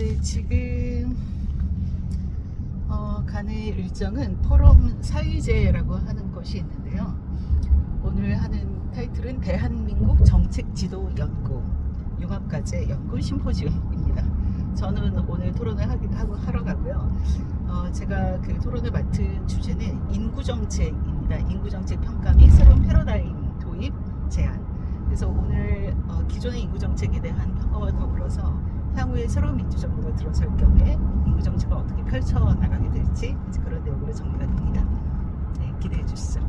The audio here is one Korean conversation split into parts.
네, 지금 어, 가는 일정은 포럼 사의제라고 하는 것이 있는데요. 오늘 하는 타이틀은 대한민국 정책 지도 연구 융합과제 연구 심포지움입니다. 저는 오늘 토론을 하기, 하고 하러 가고요. 어, 제가 그 토론을 맡은 주제는 인구정책입니다. 인구정책 평가 및 새로운 패러다임 도입 제안. 그래서 오늘 어, 기존의 인구정책에 대한 평가와 더불어서 향후에 새로운 민주정부가 들어설 경우에 인구정책을 어떻게 펼쳐 나가게 될지 이제 그런 내용으로 정리가 됩니다. 네, 기대해 주시죠.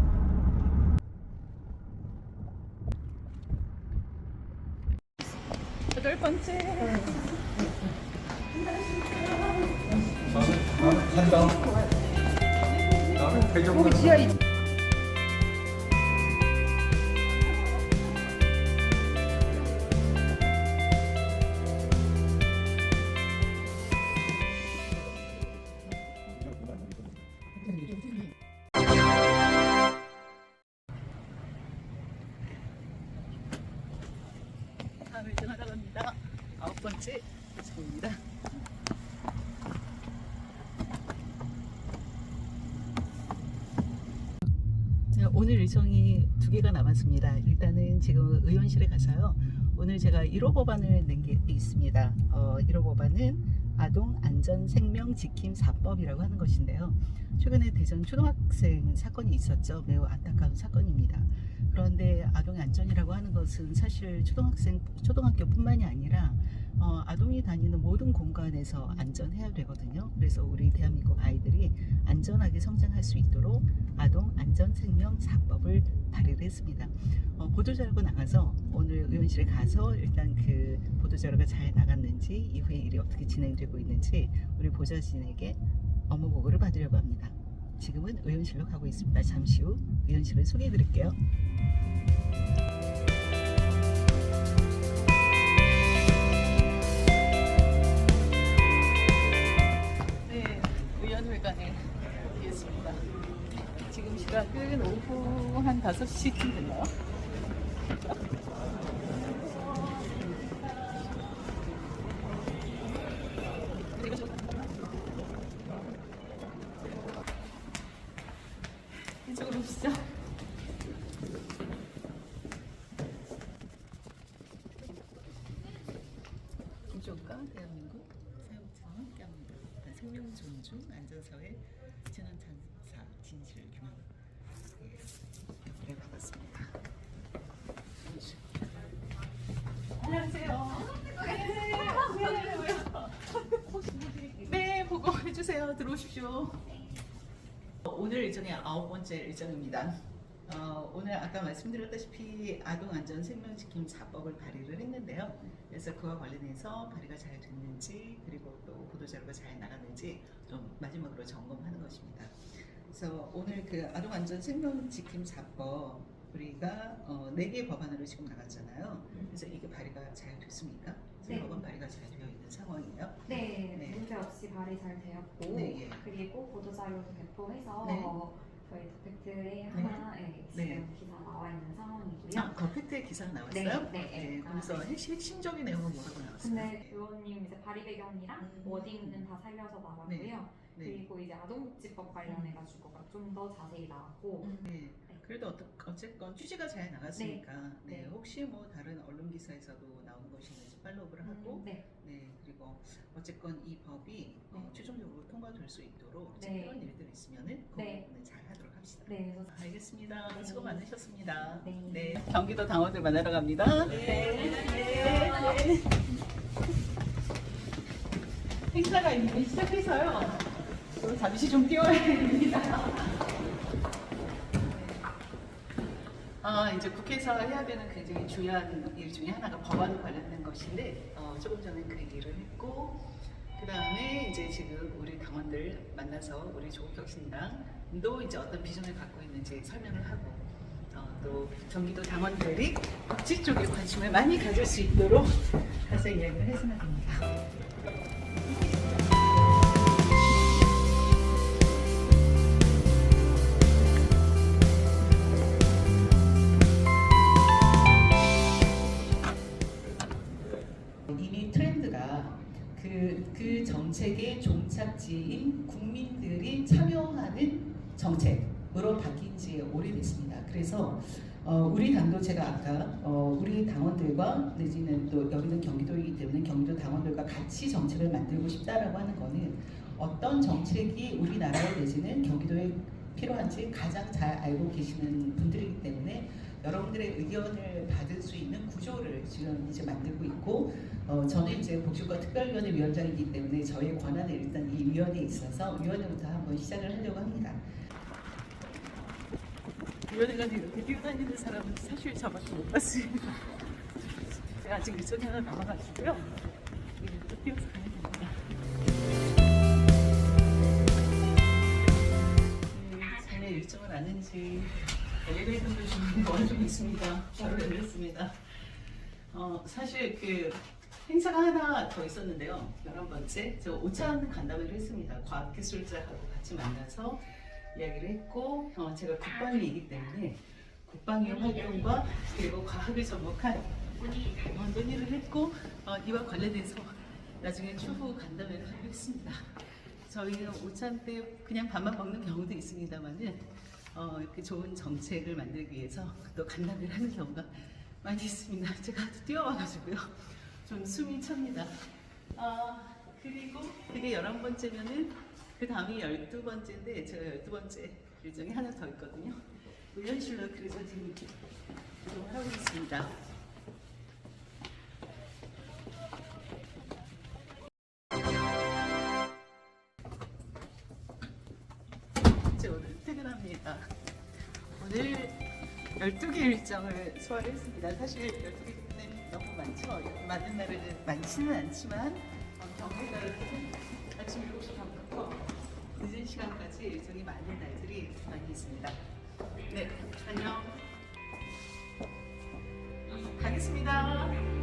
여덟 번째. 나는 간다. 나는 회전만. 다음을 장입니다. 자, 오늘 일정이 두 개가 남았습니다. 일단은 지금 의원실에 가서요. 오늘 제가 1호 법안을 낸 게 있습니다. 어, 1호 법안은 아동 안전 생명 지킴 4법이라고 하는 것인데요. 최근에 대전 초등학생 사건이 있었죠. 매우 안타까운 사건입니다. 그런데 아동의 안전이라고 하는 것은 사실 초등학생 초등학교뿐만이 아니라 어, 아동이 다니는 모든 공간에서 안전해야 되거든요. 그래서 우리 대한민국 아이들이 안전하게 성장할 수 있도록 아동 안전 생명 4법을 발의를 했습니다. 어, 보도자료가 나가서 오늘 의원실에 가서 일단 그 보도자료가 잘 나갔는지 이후에 일이 어떻게 진행되고 있는지 우리 보좌진에게 업무 보고를 받으려고 합니다. 지금은 의원실로 가고 있습니다. 잠시 후 의원실을 소개해 드릴게요. 지금 시각은 오후 한 5시쯤 됐나요? 이쪽으로 오시죠. 기존과 대한민국 사회복지와 함께합니다. 생명 존중 안전사회 재난탄사 진실 규명 가봤습니다. 안녕하세요. 네, 보고해 주세요. 들어오십시오. 오늘 일정이 아홉 번째 일정입니다. 어, 오늘 아까 말씀드렸다시피 아동안전 생명지킴 4법을 발의를 했는데요. 그래서 그와 관련해서 발의가 잘 됐는지 그리고 또 보도자료가 잘 나갔는지 좀 마지막으로 점검하는 것입니다. 그래서 오늘 그 아동안전 생명지킴 4법 우리가 어, 4개 법안으로 지금 나갔잖아요. 그래서 이게 발의가 잘 됐습니까? 네. 법안 발의가 잘 되어 있는 상황이에요. 네, 네. 문제 없이 발의 잘 되었고 네, 예. 그리고 보도자료도 배포해서 네. 저희 더팩트에 하나에 지금 네. 기사 나와 있는 상황이고요. 아, 그 팩트에 기사가 나왔어요? 네, 네. 그래서 핵심, 핵심적인 내용은 뭐라고 나왔어요? 근데 의원님 이제 발의 배경이랑 음. 워딩은 다 살려서 나왔고요. 네. 그리고 이제 아동복지법 관련해 가지고가 좀 더 자세히 나왔고 네. 그래도 어떠, 어쨌건 취지가 잘 나갔으니까 네. 네. 혹시 뭐 다른 언론 기사에서도 나오는 것이 있는지 팔로우를 하고 음, 네, 네 그리고 어쨌건 이 법이 어, 네. 최종적으로 통과될 수 있도록 네. 필요한 일들이 있으면은 그 네. 부분은 잘 하도록 합시다. 네, 그래서 알겠습니다. 네. 수고 많으셨습니다. 네. 경기도 당원들 만나러 갑니다. 네. 네. 행사가 이미 시작해서요. 또 잠시 좀 뛰어야 됩니다. 아, 이제 국회에서 해야 되는 굉장히 중요한 일 중에 하나가 법안 관련된 것인데, 어, 조금 전에 그 일을 했고, 그 다음에 이제 지금 우리 당원들 만나서 우리 조국혁신당도 이제 어떤 비전을 갖고 있는지 설명을 하고, 어, 또 경기도 당원들이 복지 쪽에 관심을 많이 가질 수 있도록 가서 이야기를 했으면 합니다. 그, 그 정책의 종착지인 국민들이 참여하는 정책으로 바뀐 지 오래됐습니다. 그래서 어, 우리 당도 제가 아까 어, 우리 당원들과 내지는 또 여기는 경기도이기 때문에 경기도 당원들과 같이 정책을 만들고 싶다라고 하는 거는 어떤 정책이 우리나라에 내지는 경기도에 필요한지 가장 잘 알고 계시는 분들이기 때문에 여러분들의 의견을 받을 수 있는 구조를 지금 이제 만들고 있고 어, 저는 이제 복지과 특별위원회 위원장이기 때문에 저의 권한을 일단 이 위원회에 있어서 위원회부터 한번 시작을 하려고 합니다. 위원회가 이렇게 뛰어다니는 사람은 사실 저밖에 못 봤습니다. 제가 아직 일정이 하나 남아가지고요. 이제 또 뛰어서 가야 됩니다. 네, 전에 일정을 아는지 엘리베이터도 좀 멀좀 있습니다. 바로 열렸습니다. 어, 사실 그 행사가 하나 더 있었는데요. 11번째. 저 오찬 간담회를 했습니다. 과학기술자하고 같이 만나서 이야기를 했고, 어, 제가 국방위이기 때문에 국방위험 활동과 그리고 과학을 접목한 어, 논의를 했고, 어, 이와 관련해서 나중에 추후 간담회를 하기로 했습니다. 저희는 오찬 때 그냥 밥만 먹는 경우도 있습니다만은 어, 이렇게 좋은 정책을 만들기 위해서 또 간담회를 하는 경우가 많이 있습니다. 제가 또 뛰어와가지고요. 좀 숨이 찹니다. 아, 그리고 그게 11번째면은 그 다음이 12번째인데 제가 12번째 일정이 하나 더 있거든요. 훈련실로 그래서 지금 이동을 하고 있습니다. 이제 오늘 퇴근합니다. 오늘 12개 일정을 소화를 했습니다. 사실 12개는 너무 많죠. 많은 날에는 많지는 않지만 어, 경매 날은 아침 7시 반부터 늦은 시간까지 일정이 많은 날들이 많이 있습니다. 네, 안녕. 가겠습니다.